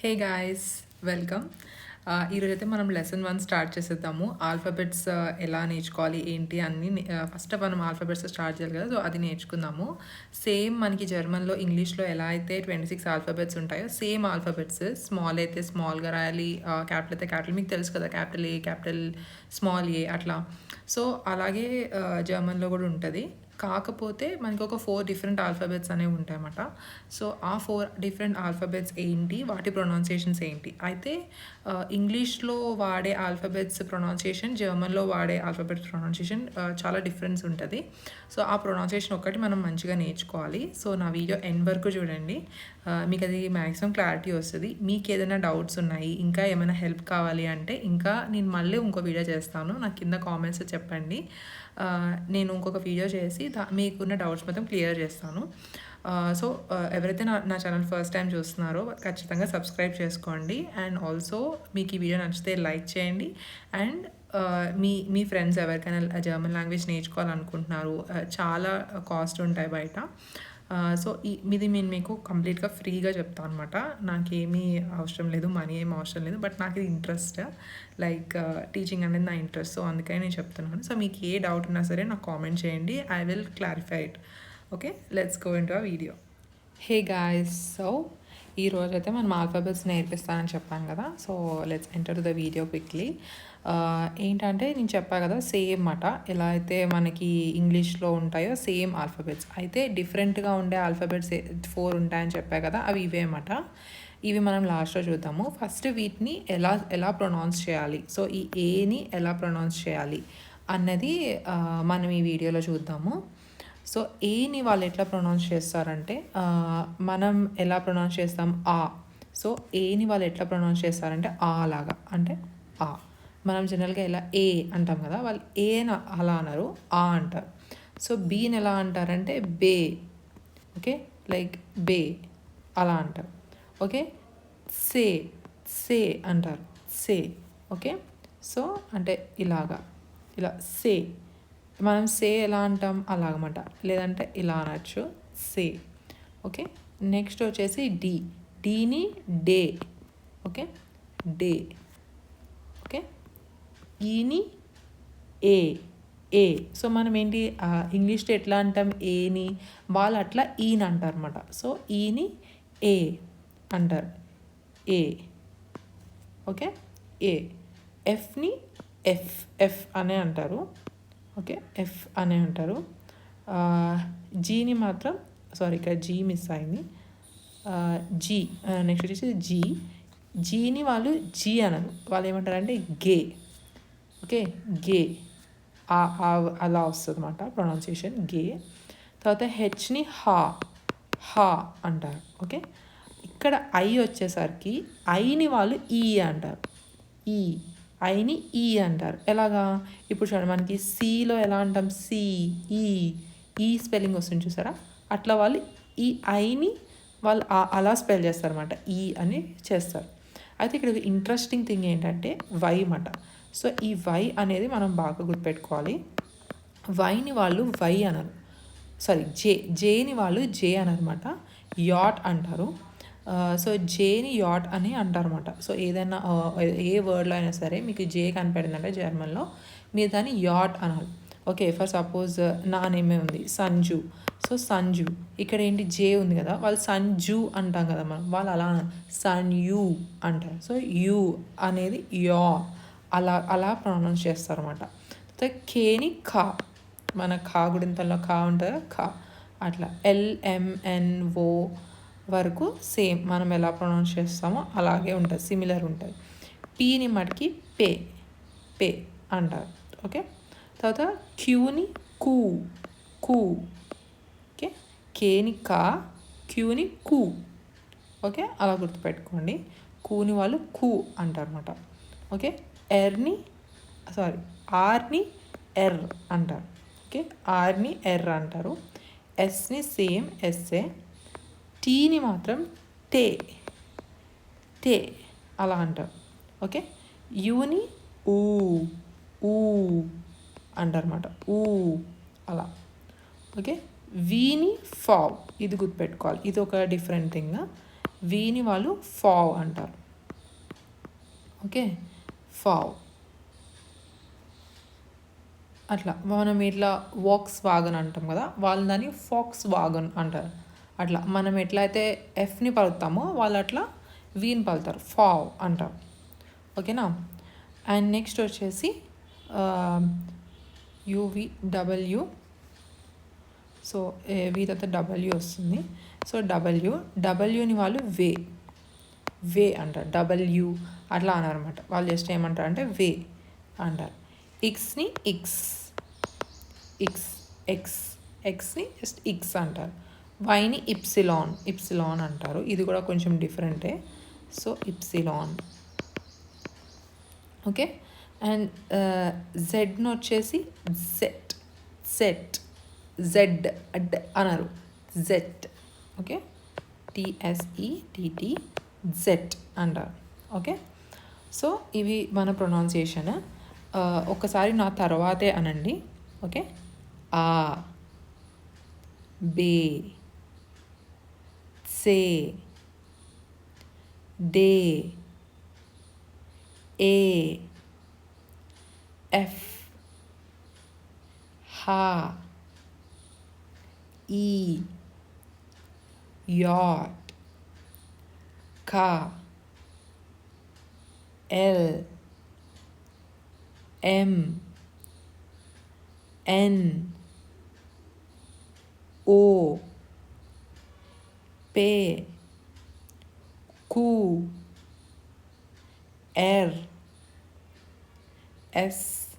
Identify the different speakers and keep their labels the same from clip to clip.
Speaker 1: Hey guys welcome ఈరోజైతే మనం lesson one start చేసేద్దాము. ఆల్ఫాబెట్స్ ఎలా నేర్చుకోవాలి ఏంటి అన్ని ఫస్ట్ మనం ఆల్ఫాబెట్స్ స్టార్ట్ చేయాలి కదా సో అది నేర్చుకుందాము. సేమ్ మనకి జర్మన్లో ఇంగ్లీష్లో ఎలా అయితే ట్వంటీ సిక్స్ ఆల్ఫాబెట్స్ ఉంటాయో సేమ్ ఆల్ఫాబెట్స్ స్మాల్ అయితే స్మాల్గా రాయాలి క్యాపిటల్ అయితే క్యాపిటల్ మీకు తెలుసు కదా capital A capital small A అట్లా. సో అలాగే జర్మన్లో కూడా ఉంటుంది. కాకపోతే మనకి ఒక ఫోర్ డిఫరెంట్ ఆల్ఫాబెట్స్ అనేవి ఉంటాయన్నమాట. సో ఆ ఫోర్ డిఫరెంట్ ఆల్ఫాబెట్స్ ఏంటి? వాటి ప్రొనౌన్సియేషన్స్ ఏంటి? అయితే ఇంగ్లీష్లో వాడే ఆల్ఫాబెట్స్ ప్రొనౌన్సియేషన్ జర్మన్లో వాడే ఆల్ఫాబెట్ ప్రొనౌన్సియేషన్ చాలా డిఫరెన్స్ ఉంటుంది. సో ఆ ప్రొనౌన్సియేషన్ ఒకటి మనం మంచిగా నేర్చుకోవాలి. సో నా వీడియో ఎన్ వరకు చూడండి. మీకు అది మ్యాక్సిమం క్లారిటీ వస్తుంది. మీకు ఏదైనా డౌట్స్ ఉన్నాయి ఇంకా ఏమైనా హెల్ప్ కావాలి అంటే ఇంకా నేను మళ్ళీ ఇంకో వీడియో చేస్తాను. నాకు కింద కామెంట్స్ చెప్పండి. నేను ఇంకొక వీడియో చేసి మీకున్న డౌట్స్ మొత్తం క్లియర్ చేస్తాను. సో ఎవరైతే నా నా ఛానల్ ఫస్ట్ టైం చూస్తున్నారో ఖచ్చితంగా సబ్స్క్రైబ్ చేసుకోండి. అండ్ ఆల్సో మీకు ఈ వీడియో నచ్చితే లైక్ చేయండి. అండ్ మీ మీ ఫ్రెండ్స్ ఎవరికైనా జర్మన్ లాంగ్వేజ్ నేర్చుకోవాలనుకుంటున్నారు చాలా కాస్ట్ ఉంటాయి బయట. సో ఈ ఇది నేను మీకు కంప్లీట్గా ఫ్రీగా చెప్తాను అనమాట నాకేమీ అవసరం లేదు మనీ ఏం అవసరం లేదు బట్ నాకు ఇది ఇంట్రెస్ట్. లైక్ టీచింగ్ అనేది నా ఇంట్రెస్ట్ సో అందుకని నేను చెప్తున్నాను. సో మీకు ఏ డౌట్ ఉన్నా సరే నాకు కామెంట్ చేయండి. I will clarify it. Okay let's go into video. Hey guys so ఈ రోజు అయితే మనం ఆల్ఫాబెట్స్ నేర్పిస్తానని చెప్పాను కదా. So let's enter the video quickly ఏంటంటే నేను చెప్పా కదా సేమ్ అట. ఎలా అయితే మనకి ఇంగ్లీష్లో ఉంటాయో సేమ్ ఆల్ఫాబెట్స్ అయితే డిఫరెంట్గా ఉండే ఆల్ఫాబెట్స్ ఫోర్ ఉంటాయని చెప్పా కదా అవి ఇవేమట ఇవి మనం లాస్ట్లో చూద్దాము. ఫస్ట్ వీటిని ఎలా ఎలా ప్రొనౌన్స్ చేయాలి? సో ఈ ఏని ఎలా ప్రొనౌన్స్ చేయాలి? అన్నది మనం ఈ వీడియోలో చూద్దాము. సో ఏని వాళ్ళు ఎట్లా ప్రొనౌన్స్ చేస్తారంటే మనం ఎలా ప్రొనౌన్స్ చేస్తాం ఆ. సో ఏని వాళ్ళు ఎట్లా ప్రొనౌన్స్ చేస్తారంటే ఆ లాగా. అంటే ఆ. మనం జనరల్గా ఎలా ఏ అంటాం కదా వాళ్ళు ఏ అలా అన్నారు ఆ అంటారు. సో బీని ఎలా అంటారంటే బే. ఓకే? లైక్ బే. అలా అంటారు. ఓకే? సే. సే అంటారు. సే. ఓకే? సో అంటే ఇలాగా. ఇలా సే. మనం సే ఎలా అంటాం? అలాగమాట. లేదంటే ఇలా అనొచ్చు. సే. ఓకే? నెక్స్ట్ వచ్చేసి డి. డీని డే. ఓకే? డే. ఓకే? ఈని ఏ. ఏ. సో మనం ఏంటి? ఇంగ్లీష్లో ఎట్లా అంటాం? ఏని. వాళ్ళు అట్లా ఈని అంటారు అనమాట సో ఈని ఏ అంటారు. ఏ. ఓకే? ఏ. ఎఫ్ని ఎఫ్. ఎఫ్ అనే అంటారు. ఓకే ఎఫ్ అనే అంటారు జీని మాత్రం సారీ ఇక్కడ జీ మిస్ అయింది. జీ నెక్స్ట్ వచ్చేసి జీ జీని వాళ్ళు జీ అనరు. వాళ్ళు ఏమంటారంటే గే. ఓకే గే. అలా వస్తుంది అనమాట ప్రొనౌన్సియేషన్ గే. తర్వాత హెచ్ని హా హా అంటారు. ఓకే ఇక్కడ ఐ వచ్చేసరికి ఐని వాళ్ళు ఈ అంటారు. ఈ ఐని ఈ అంటారు. ఎలాగా? ఇప్పుడు చూడండి మనకి సిలో ఎలా అంటాం? సి ఈ ఈ స్పెల్లింగ్ వస్తుంది చూసారా? అట్లా వాళ్ళు ఈ ఐని వాళ్ళు అలా స్పెల్ చేస్తారు అనమాట ఈ e అని చేస్తారు. అయితే ఇక్కడ ఇంట్రెస్టింగ్ థింగ్ ఏంటంటే వై అన్నమాట. సో ఈ వై అనేది మనం బాగా గుర్తుపెట్టుకోవాలి. వైని వాళ్ళు వై అనరు. సారీ జే జేని వాళ్ళు జే అనమాట యాట్ అంటారు. సో జేని యాట్ అని అంటారన్నమాట. సో ఏదైనా ఏ వర్డ్లో అయినా సరే మీకు జే కనపడిందంటే జర్మన్లో మీరు దాన్ని యాట్ అనాలి. ఓకే ఫర్ సపోజ్ నా నేమే ఉంది సంజు. సో సంజు ఇక్కడ ఏంటి జే ఉంది కదా వాళ్ళు సంజు అంటాం కదా మనం వాళ్ళు అలా సన్ యూ అంటారు. సో యూ అనేది యా అలా అలా ప్రొనౌన్స్ చేస్తారన్నమాట. తర్వాత కేని ఖా మన ఖా గుడింతల్లో ఖా ఉంటుంది? ఖా అట్లా. ఎల్ఎంఎన్ఓ వరకు సేమ్ మనం ఎలా ప్రొనౌన్స్ చేస్తామో అలాగే ఉంటుంది సిమిలర్ ఉంటుంది. పీని మటుకి పే పే అంటారు. ఓకే? తర్వాత క్యూని కూ కూ. ఓకే? కేని కా క్యూని కూ. ఓకే? అలా గుర్తుపెట్టుకోండి. కూని వాళ్ళు కూ అంటారు అనమాట ఓకే? ఎర్ని సారీ ఆర్ని ఎర్ అంటారు. ఓకే? ఆర్ని ఎర్ అంటారు. ఎస్ని సేమ్ ఎస్ఏ టీని మాత్రం టే టే అలా అంటారు ఓకే? యూని ఊ ఊ అంటారన్నమాట. ఊ అలా. ఓకే? వీని ఫావ్. ఇది గుర్తుపెట్టుకోవాలి. ఇది ఒక డిఫరెంట్ థింగ్. వీని వాళ్ళు ఫావ్ అంటారు. ఓకే? ఫావ్. అట్లా. మనం ఇట్లా వాక్స్ వాగన్ అంటాం కదా? వాళ్ళు దాన్ని ఫాక్స్ వాగన్ అంటారు. అట్లా మనం ఎట్లయితే ఎఫ్ని పలుకుతామో వాళ్ళు అట్లా వీని పలుతారు ఫావ్ అంటారు. ఓకేనా? అండ్ నెక్స్ట్ వచ్చేసి యువి డబ్ల్యూ సో వి తర్వాత డబ్ల్యూ వస్తుంది. సో డబ్ల్యూ డబ్ల్యూని వాళ్ళు వే. వే అంటారు. డబ్ల్యూ అట్లా అన్నారన్నమాట. వాళ్ళు జస్ట్ ఏమంటారు అంటే వే అంటారు. ఇక్స్ని ఇక్స్ ఇక్స్ ఎక్స్ ఎక్స్ని జస్ట్ ఇక్స్ అంటారు. వైని ఇప్సిలాన్ ఇప్సిలాన్ అంటారు. ఇది కూడా కొంచెం డిఫరెంటే సో ఇప్సిలాన్ ఓకే అండ్ జెడ్ను వచ్చేసి జెట్ సెట్ జెడ్ అడ్ అన్నారు జెట్ ఓకే టిఎస్ఈ టిటి జెట్ అంటారు. ఓకే సో ఇవి మన ప్రొనౌన్సియేషన్ uh, ఒకసారి నా తర్వాతే అనండి. ఓకే ఆ బే say they a f ha e yacht ka l m n o P, Q, R, S,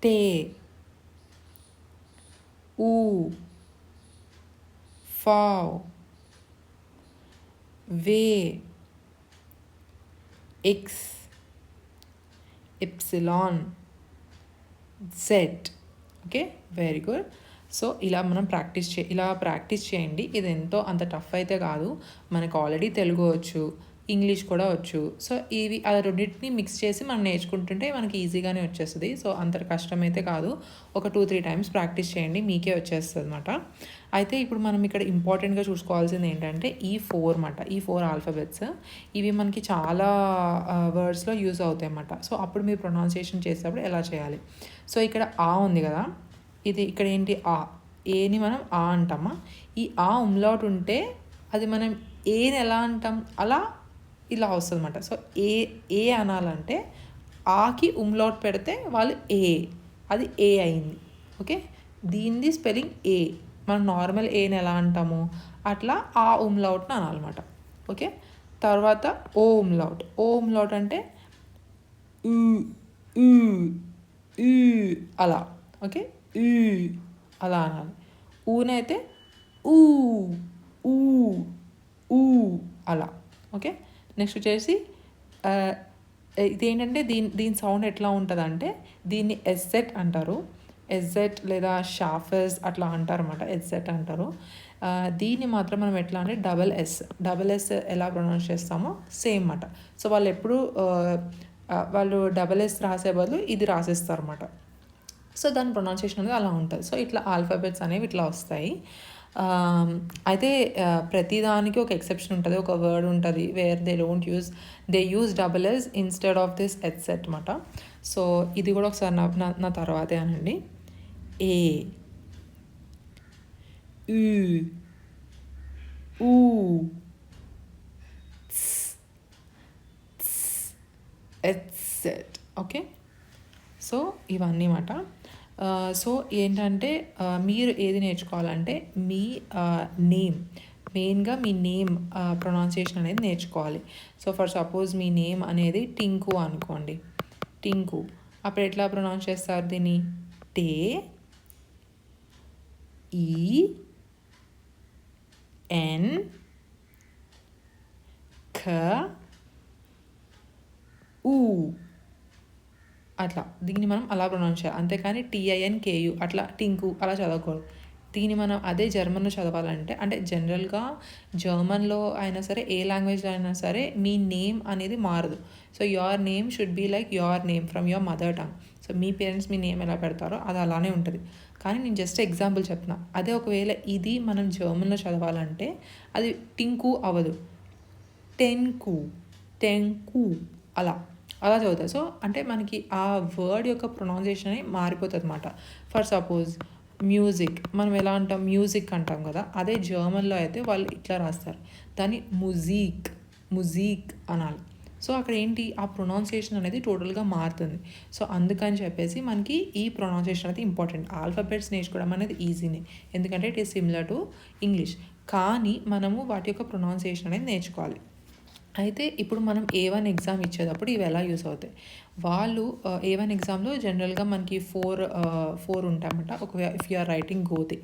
Speaker 1: T, U, V, V, X, Epsilon, Z. Okay, very good. So ఇలా మనం ప్రాక్టీస్ చే ఇలా ప్రాక్టీస్ చేయండి. ఇది ఎంతో అంత టఫ్ అయితే కాదు. మనకు ఆల్రెడీ తెలుగు వచ్చు ఇంగ్లీష్ కూడా వచ్చు. సో ఇవి ఆ రెండింటిని మిక్స్ చేసి మనం నేర్చుకుంటుంటే మనకి ఈజీగానే వచ్చేస్తుంది. సో అంత కష్టమైతే కాదు. ఒక టూ త్రీ టైమ్స్ ప్రాక్టీస్ చేయండి. మీకే వచ్చేస్తుంది అనమాట అయితే ఇప్పుడు మనం ఇక్కడ ఇంపార్టెంట్గా చూసుకోవాల్సింది ఏంటంటే ఈ ఫోర్ అనమాట ఈ ఫోర్ ఆల్ఫాబెట్స్. ఇవి మనకి చాలా వర్డ్స్లో యూజ్ అవుతాయి అన్నమాట సో అప్పుడు మీరు ప్రొనౌన్సియేషన్ చేసేటప్పుడు ఎలా చేయాలి? సో ఇక్కడ ఆ ఉంది కదా. ఇది ఇక్కడ ఏంటి? ఆ. ఏని మనం ఆ అంటామా? ఈ ఆ ఉమ్లాట్ ఉంటే అది మనం ఏని ఎలా అంటాం? అలా ఇలా వస్తుంది అనమాట సో ఏ ఏ అనాలంటే ఆకి ఉమ్లాట్ పెడితే వాళ్ళు ఏ. అది ఏ అయింది. ఓకే? దీనిది స్పెల్లింగ్ ఏ. మనం నార్మల్ ఏని ఎలా అంటాము? అట్లా ఆ ఉమ్లౌట్ని అనాలన్నమాట. ఓకే? తర్వాత ఓ ఉమ్లౌట్ ఓ ఉమ్లౌట్ అంటే ఊ ఊ అలా. ఓకే? ఊ అలా అనాలి. ఊనైతే ఊ ఊ ఊ అలా. ఓకే? నెక్స్ట్ వచ్చేసి ఇదేంటంటే దీని దీని సౌండ్ ఎట్లా ఉంటుంది అంటే దీన్ని ఎస్జెట్ అంటారు. ఎస్జెట్ లేదా షాఫెస్ అట్లా అంటారు అనమాట ఎస్జెట్ అంటారు. దీన్ని మాత్రం మనం ఎట్లా అంటే డబల్ ఎస్ డబల్ ఎస్ ఎలా ప్రొనౌన్స్ చేస్తామో సేమ్ అన్నమాట. సో వాళ్ళు ఎప్పుడు వాళ్ళు డబల్ ఎస్ రాసే బదులు ఇది రాసేస్తారు అనమాట సో దాని ప్రొనౌన్సియేషన్ అనేది అలా ఉంటుంది. సో ఇట్లా ఆల్ఫాబెట్స్ అనేవి ఇట్లా వస్తాయి. అయితే ప్రతిదానికి ఒక ఎక్సెప్షన్ ఉంటుంది. ఒక వర్డ్ ఉంటుంది where they don't use they use double S instead of this ఎట్సెట్ అనమాట సో ఇది కూడా ఒకసారి నా నా- తర్వాతే అనండి. ఏ ఊ ఊ ఎట్సెట్ ఓకే సో ఇవన్నీ మాట సో ఏంటంటే మీరు ఏది నేర్చుకోవాలంటే మీ నేమ్ మెయిన్గా మీ నేమ్ ప్రొనౌన్సియేషన్ అనేది నేర్చుకోవాలి. సో ఫర్ సపోజ్ మీ నేమ్ అనేది టింకు అనుకోండి. టింకు అప్పుడు ఎట్లా ప్రొనౌన్స్ చేస్తారు దీన్ని? టే ఈ ఎన్ ఖ ఊ అట్లా. దీన్ని మనం అలా ప్రొనౌన్స్ చేయాలి. అంతేకాని టీఐఎన్ కేయు అట్లా టింకు అలా చదవకూడదు. దీన్ని మనం అదే జర్మన్లో చదవాలంటే అంటే జనరల్గా జర్మన్లో అయినా సరే ఏ లాంగ్వేజ్లో అయినా సరే మీ నేమ్ అనేది మారదు. So your name should be like your name from your mother tongue. So me parents మీ నేమ్ ఎలా పెడతారో అది అలానే ఉంటుంది. కానీ నేను జస్ట్ ఎగ్జాంపుల్ చెప్తున్నా. అదే ఒకవేళ ఇది మనం జర్మన్లో చదవాలంటే అది టింకు అవ్వదు. టెన్కు. టెంకు అలా. అలా చదువుతారు. సో అంటే మనకి ఆ వర్డ్ యొక్క ప్రొనౌన్సియేషన్ అనేది మారిపోతుంది అనమాట ఫర్ సపోజ్ మ్యూజిక్. మనం ఎలా అంటాం? మ్యూజిక్ అంటాం కదా. అదే జర్మన్లో అయితే వాళ్ళు ఇట్లా రాస్తారు. దాన్ని ముజీక్ ముజీక్ అనాలి. సో అక్కడ ఏంటి? ఆ ప్రొనౌన్సియేషన్ అనేది టోటల్గా మారుతుంది. సో అందుకని చెప్పేసి మనకి ఈ ప్రొనౌన్సియేషన్ అనేది ఇంపార్టెంట్. ఆల్ఫాబెట్స్ నేర్చుకోవడం అనేది ఈజీనే. ఎందుకంటే it is similar to English. కానీ మనము వాటి యొక్క ప్రొనౌన్సియేషన్ అనేది నేర్చుకోవాలి. అయితే ఇప్పుడు మనం ఏ వన్ ఎగ్జామ్ ఇచ్చేటప్పుడు ఇవి ఎలా యూస్ అవుతాయి? వాళ్ళు ఏ వన్ ఎగ్జామ్లో జనరల్గా మనకి ఫోర్ ఫోర్ ఉంటాయన్నమాట. ఒక if you're writing Goethe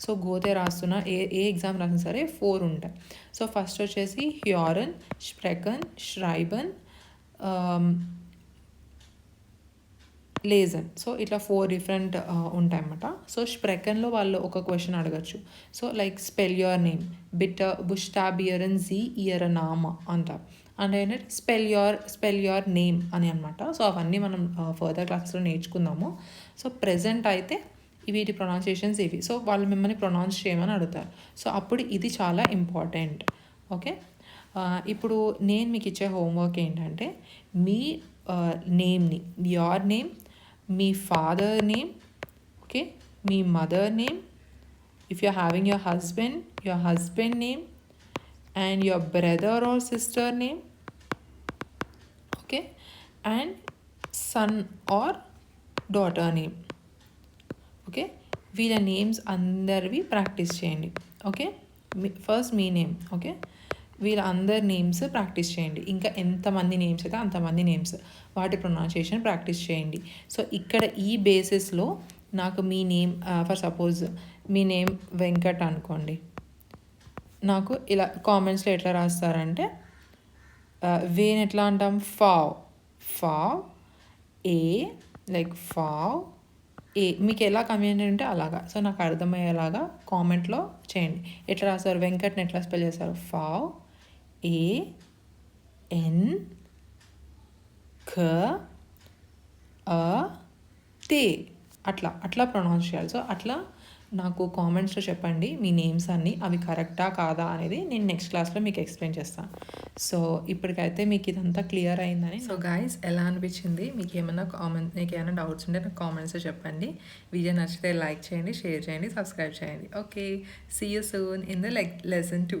Speaker 1: so Goethe రాస్తున్న ఏ ఏ ఎగ్జామ్ రాసినా సరే ఫోర్ ఉంటాయి. సో ఫస్ట్ వచ్చేసి హ్యూరన్ స్ప్రెకన్ ష్రైబన్ లేజన్ సో ఇట్లా ఫోర్ డిఫరెంట్ ఉంటాయన్నమాట. సో స్ప్రెకన్లో వాళ్ళు ఒక క్వశ్చన్ అడగచ్చు. So like spell your name. Bit బుష్టాబియరన్ జీ ఇయర్ నామ అంట. అంటే ఏంటంటే spell your spell your name అని అనమాట సో అవన్నీ మనం ఫర్దర్ క్లాసెస్లో నేర్చుకుందాము. సో ప్రజెంట్ అయితే వీటి ప్రొనౌన్సియేషన్స్ ఇవి. సో వాళ్ళు మిమ్మల్ని ప్రొనౌన్స్ చేయమని అడుగుతారు. సో అప్పుడు ఇది చాలా ఇంపార్టెంట్. ఓకే? ఇప్పుడు నేను మీకు ఇచ్చే హోంవర్క్ ఏంటంటే మీ నేమ్ని యువర్ నేమ్ మీ father name okay me mother name if you having your husband your husband name and your brother or sister name okay and son or daughter name okay వీళ్ళ names అందరివి practice చేయండి okay first మీ name okay వీళ్ళందరి names practice చేయండి. ఇంకా ఎంతమంది names అయితే అంతమంది నేమ్స్ వాటి ప్రొనౌన్సియేషన్ ప్రాక్టీస్ చేయండి. సో ఇక్కడ ఈ బేసిస్లో నాకు మీ నేమ్ ఫర్ సపోజ్ మీ నేమ్ వెంకట్ అనుకోండి. నాకు ఇలా కామెంట్స్లో ఎట్లా రాస్తారంటే వేన్ ఎట్లా అంటాం? ఫావ్. ఫావ్ ఏ లైక్ ఫావ్ ఏ. మీకు ఎలా కమ్యూనిటీ అంటే అలాగా. సో నాకు అర్థమయ్యేలాగా కామెంట్లో చేయండి. ఎట్లా రాస్తారు? వెంకట్ని ఎట్లా స్పెల్ చేస్తారు? ఫావ్ ఏ ఎన్ ఖ అ తే అట్లా అట్లా ప్రొనౌన్స్ చేయాలి. సో అట్లా నాకు కామెంట్స్లో చెప్పండి మీ నేమ్స్ అన్నీ అవి కరెక్టా కాదా అనేది నేను నెక్స్ట్ క్లాస్లో మీకు ఎక్స్ప్లెయిన్ చేస్తాను సో ఇప్పటికైతే మీకు ఇదంతా క్లియర్ అయిందని సో గాయస్ ఎలా అనిపించింది? మీకు ఏమైనా కామెంట్ మీకు ఏమైనా డౌట్స్ ఉంటే నాకు కామెంట్స్లో చెప్పండి. వీడియో నచ్చితే లైక్ చేయండి షేర్ చేయండి సబ్స్క్రైబ్ చేయండి. Okay see you soon in the లెక్ lesson two